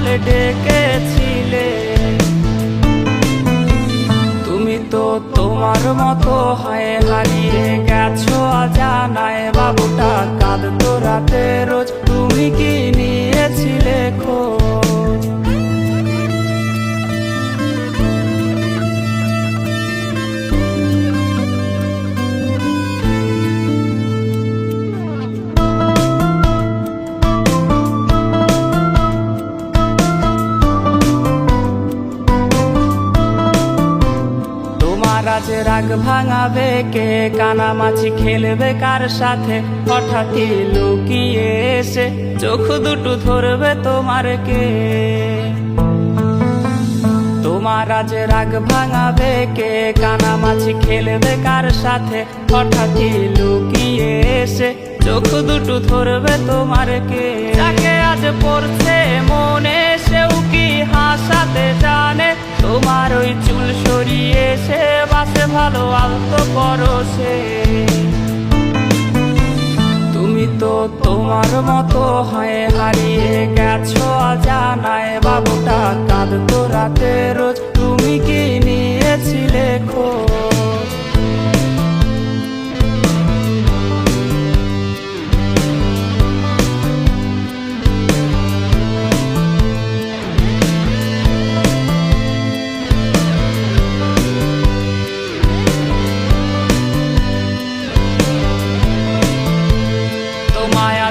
বলে ডেকেছিলে। তুমি তো তোমার মতো হয়ে হারিয়ে গেছো জানায় বাবুটা কাঁদতো রাতে রোজ। তুমি কি আজ রাগ ভাঙাবে, কে কানামাছি খেলবে কার সাথে? হঠাৎই লুকিয়ে এসে চোখ দুটো ধরবে তোমার কে? তোমার আজ রাগ ভাঙাবে, কে কানা কানামাছি খেলবে কার সাথে? হঠাৎই লুকিয়ে এসে চোখ দুটো ধরবে তোমার কে? আজ পড়ছে ভালো আলতো পরশে তুমি তো তোমার মতো হয়ে হারিয়ে গেছো জানায় বাবুটা কাঁদতো রাতে রোজ। তুমি কি নিয়েছিলে খোঁজ?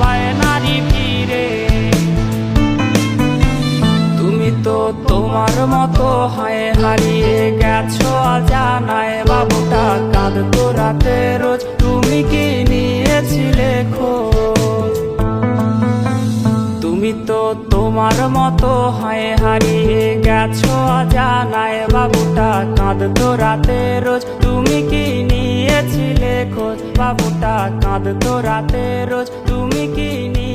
বায়নারি ফিরে তুমি তো তোমার মতো হয়ে হারিয়ে গেছো জানায় বাবুটা কাঁদতো রাতে রোজ। তুমি কি নিয়েছিলে খোঁজ? তুমি তো তোমার মতো হয়ে হারিয়ে গেছো অজানায়। বাবুটা, কাঁদতো রাতে রোজ। তুমি কি নিয়েছিলে খোঁজ? বাবুটা, কাঁদতো রাতে রোজ। তুমি কি নিয়েছিলে খোঁজ বাবুটা কাঁদতো রাতে রোজ তুমি কি নিয়ে